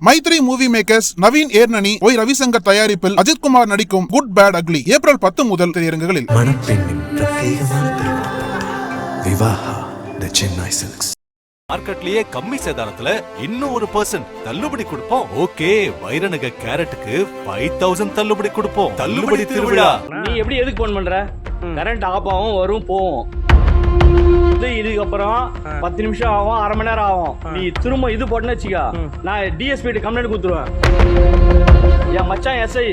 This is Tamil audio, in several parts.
Mythri movie makers Naveen Yerneni Y Ravishankar தயாரிப்பில் அஜித்குமார் நடிக்கும் குட் பேட் அக்லி ஏப்ரல் பத்து முதல் திரையரங்குகளில். மணப்பெண்ணின் பிரத்யேகமான திருமணம் விவாஹா த சென்னை சில்க்ஸ் மார்க்கெட்லயே கம்மி சேதாரத்துல இன்னும் ஒரு பர்சன்ட் தள்ளுபடி கொடுப்போம். ஓகே வைரநக கேரட்டுக்கு ஃபைவ் தௌசண்ட் தள்ளுபடி கொடுப்போம். தள்ளுபடி திருவிழா. நீ எப்படி எதுக்கு ஃபோன் பண்ற? கரண்ட் ஆஃப் ஆகும் வரும் இது இதுக்கப்புறம் பத்து நிமிஷம் ஆகும் அரை மணி நேரம் ஆகும். நீ திரும்ப இது போட்டுன்னு வச்சுக்கா. நான் டிஎஸ்பி கம்ப்ளைண்ட் கொடுத்துருவேன். என் மச்சான் எஸ்ஐ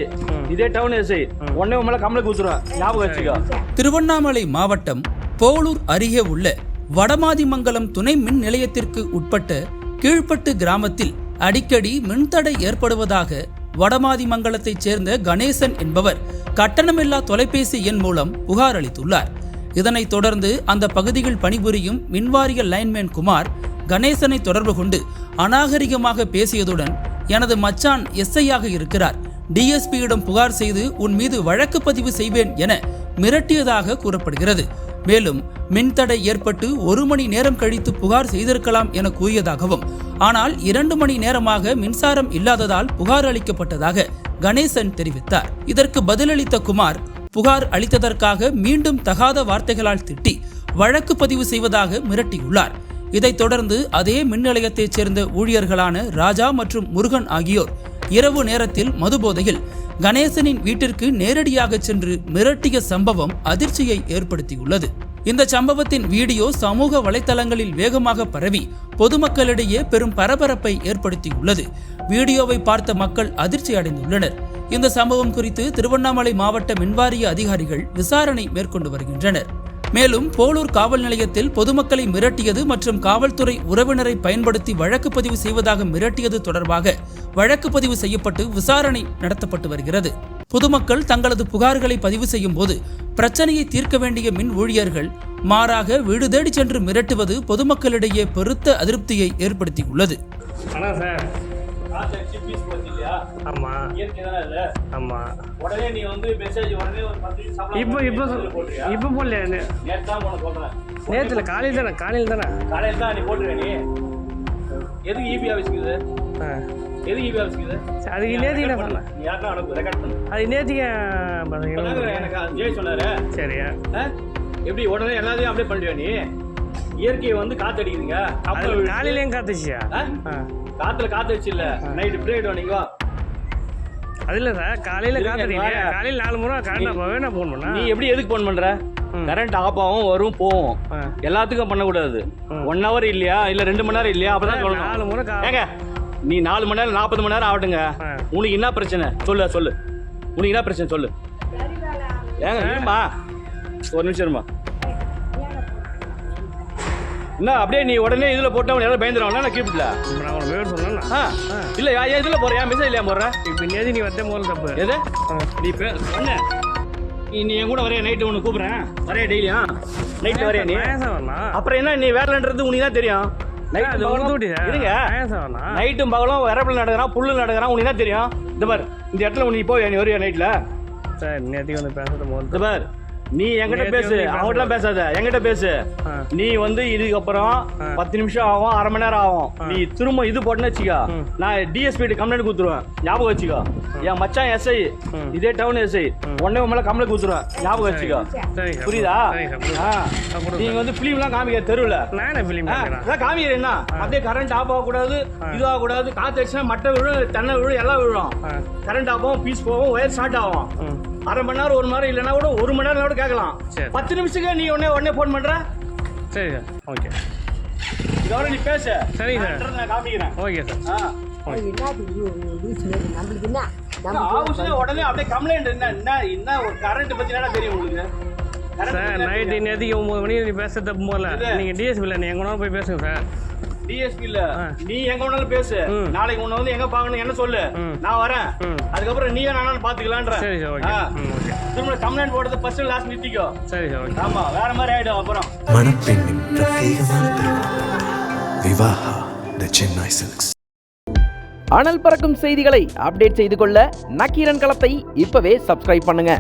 இதே டவுன் எஸ்ஐ உடனே உன் மேல கம்ப்ளைண்ட் கொடுத்துருவேன். ஞாபகம் வச்சுக்கோ. திருவண்ணாமலை மாவட்டம் போளூர் அருகே உள்ள வடமாதிமங்கலம் துணை மின் நிலையத்திற்கு உட்பட்ட கீழ்ப்பட்டு கிராமத்தில் அடிக்கடி மின்தடை ஏற்படுவதாக வடமாதிமங்கலத்தைச் சேர்ந்த கணேசன் என்பவர் கட்டணமில்லா தொலைபேசி எண் மூலம் புகார் அளித்துள்ளார். இதனைத் தொடர்ந்து அந்த பகுதியில் பணிபுரியும் மின்வாரிய லைன்மேன் குமார் கணேசனை தொடர்பு கொண்டு அநாகரிகமாக பேசியதுடன் எனது மச்சான் எஸ்ஐயாக இருக்கிறார். டிஎஸ்பியிடம் புகார் செய்து உன் மீது வழக்கு பதிவு செய்வேன் என மிரட்டியதாக கூறப்படுகிறது. மேலும் மின்தடை ஏற்பட்டு ஒரு மணி நேரம் கழித்து புகார் செய்திருக்கலாம் என கூறியதாகவும் ஆனால் இரண்டு மணி நேரமாக மின்சாரம் இல்லாததால் புகார் அளிக்கப்பட்டதாக கணேசன் தெரிவித்தார். இதற்கு பதிலளித்த குமார் புகார் அளித்ததற்காக மீண்டும் தகாத வார்த்தைகளால் திட்டி வழக்கு பதிவு செய்வதாக மிரட்டியுள்ளார். இதைத் தொடர்ந்து அதே மின் நிலையத்தைச் சேர்ந்த ஊழியர்களான ராஜா மற்றும் முருகன் ஆகியோர் இரவு நேரத்தில் மதுபோதையில் கணேசனின் வீட்டிற்கு நேரடியாக சென்று மிரட்டிய சம்பவம் அதிர்ச்சியை ஏற்படுத்தியுள்ளது. இந்த சம்பவத்தின் வீடியோ சமூக வலைதளங்களில் வேகமாக பரவி பொதுமக்களிடையே பெரும் பரபரப்பை ஏற்படுத்தியுள்ளது. வீடியோவை பார்த்த மக்கள் அதிர்ச்சி அடைந்துள்ளனர் இந்த சம்பவம் குறித்து திருவண்ணாமலை மாவட்ட மின்வாரிய அதிகாரிகள் விசாரணை மேற்கொண்டு வருகின்றனர். மேலும் போலூர் காவல் நிலையத்தில் பொதுமக்களை மிரட்டியது மற்றும் காவல்துறை உறவினரை பயன்படுத்தி வழக்கு பதிவு செய்வதாக மிரட்டியது தொடர்பாக வழக்கு பதிவு செய்யப்பட்டு விசாரணை நடத்தப்பட்டு வருகிறது. பொதுமக்கள் தங்களது புகார்களை பதிவு செய்யும் போது பிரச்சனையை தீர்க்க வேண்டிய மின் ஊழியர்கள் மாறாக வீடு தேடி சென்று மிரட்டுவது பொதுமக்களிடையே பெருத்த அதிருப்தியை ஏற்படுத்தியுள்ளது. வணக்கம் சார் காசு அடிச்சு பீஸ் போச்சு இல்லையா ஆமாம் இயற்கை தானே இல்ல ஆமாம் உடனே நீ வந்து மெசேஜ் உடனே ஒரு பத்து நிமிஷம் சம்பளம் இப்போ இப்போ? இப்போ போடல நேத்து தான் உனக்கு சொல்றேன். காலையில் தானே காலையில் தானே? காலையில தான் நீ போட்டுருக்க நீ. எதுக்கு இபி ஆஃபீஸ்க்குது ஆ. எதுக்கு இபி ஆஃபீஸ்க்குது சரி, அதுக்கு நேற்றுக்கு என்ன பண்ணல நீ யாருன்னா அனுப்பு ரெக்கார்ட் பண்ணு? அது நேற்றுக்கு இப்பதாங்க எனக்கு ஜெய் சொன்னாரு. சரி ஆ? எப்படி உடனே எல்லாத்தையும் அப்படியே பண்ணிடுவா நீ? இயற்கையை வந்து காத்து அடிக்குதுங்க அது கப்பல். காலையிலேயும் காத்துச்சியா? காத்துல காத்து வச்சு இல்ல நைட்டு பிரேட் நீங்க வா. அது இல்லை சார் காலையில் காத்துறீங்க. காலையில் நாலு முறை கரண்ட் அப்போவே நான் ஃபோன் பண்ணேன். நீ எப்படி எதுக்கு ஃபோன் பண்ற? கரண்ட் ஆஃப் ஆகும் வரும் போகும். எல்லாத்துக்கும் பண்ணக்கூடாது. ஒன் ஹவர் இல்லையா? இல்ல ரெண்டு மணி நேரம் இல்லையா? அப்பதான் நாலு சொல்லணும் கா ஏங்க நீ நாலு மணி நேரம் நாற்பது மணி நேரம் ஆகட்டுங்க. உனக்கு என்ன பிரச்சனை? சொல்லு சொல்லு. உனக்கு என்ன பிரச்சனை? சொல்லு. ஏங்க இருமா. ஒரு நிமிஷம் இருமா. என்ன அப்படியே நீ உடனே இதுல போட்டா யாரும் பயந்துருவாங்க நான் இப்போ நான் உனக்கு வேறு சொன்னேன்னா ஆ இல்ல ஏன் இதுல போற ஏன் மெசேஜ் இல்லையா போடுற? இப்போ நேற்று நீ வந்தே முதல்ல தப்பு? எது? நீ பே- சொன்ன நீ என் கூட வரைய நைட்டு உனக்கு கூப்பிடுறேன்? வரைய டெய்லியும் நைட்டு வரைய நீ? அப்புறம் என்ன நீ வேலைன்றது உனக்கு தான் தெரியும். நைட்டும் பகலும் வரப்பில் நடக்கிறான் புல்லு நடக்கிறான் உனக்கு தான் தெரியும். இந்த பார் இந்த இடத்துல நீ போய் நீ வரையா நைட்ல சார் நேற்றுக்கு வந்து பேசுறது பார் நீ என்கிட்ட நேத்து பேசு. அவங்ககிட்ட பேசாத. என்கிட்ட பேசு. நீ வந்து இதுக்கப்புறம். பத்து நிமிஷம் ஆகும் அரை மணி நேரம் ஆகும். நீ திரும்ப இது போட்டுன்னு வச்சுக்கோ. நான் டிஎஸ்பி கம்ப்ளைண்ட் கொடுத்துருவேன். ஞாபகம் வச்சுக்கோ. என் மச்சான் எஸ்ஐ. இதே டவுன் எஸ்ஐ உடனே உன் மேல கம்ப்ளைண்ட் கொடுத்துருவேன். ஞாபகம் வச்சுக்கோ. புரியுதா. நீங்க வந்து பிலிம்லாம் காமிக்க தெருவில். காமிக்கிற என்ன? அப்படியே கரண்ட் ஆஃப் ஆகக்கூடாது இது ஆகக்கூடாது காத்து அடிச்சுனா மட்டை விழும் தென்னை விழும் எல்லாம் விழும். கரண்ட் ஆஃப் ஆகும் பீஸ் போகும் ஒயர் ஷார்ட் ஆகும். அரை மணி நேரம் ஒரு மணி நேரம் இல்லைன்னா கூட ஒரு மணி நேரம் கூட கேட்கலாம். சரி. பத்து நிமிஷத்துக்கு நீ உடனே உடனே ஃபோன் பண்ற? சரி சார் ஓகே இதோட நீ பேசு. சரி நான் சார். நான் காமிக்கிறேன். ஓகே சார் ஆ. நம்மளுக்கு என்ன? ஆஃபீஸ்ல உடனே அப்படியே கம்ப்ளைண்ட் என்ன என்ன என்ன ஒரு கரண்ட் பத்தி என்ன தெரியும் உங்களுக்கு? Current சார் பத்தி என்ன நைட்டு தெரியும்? நேற்றுக்கு ஒம்பது மணிக்கு நீ பேச தப்பு போகல இது. நீங்கள் டிஎஸ்பியில் நீ எங்கே வேணாலும் போய் பேசுங்க சார் டிஎஸ்பி இல்ல. நீ எங்க வேணாலும் பேசு. நாளைக்கு உன்னை வந்து எங்க பாக்கணும் என்ன சொல்லு. நான் வரேன். அதுக்கப்புறம் நானும் பாத்துக்கலான்ற சரி ஓகே. திரும்ப கம்ப்ளைண்ட் போடுறது ஃபர்ஸ்ட் லாஸ்ட் நிறுத்திக்கோ. சரி ஆமா வேற மாதிரி ஆயிடும் அப்புறம். மணப்பெண்ணின் பிரத்யேகமான விவாஹா த சென்னை சில்க்ஸ். அனல் பறக்கும் செய்திகளை அப்டேட் செய்து கொள்ள நக்கீரன் களத்தை இப்பவே சப்ஸ்கிரைப் பண்ணுங்க.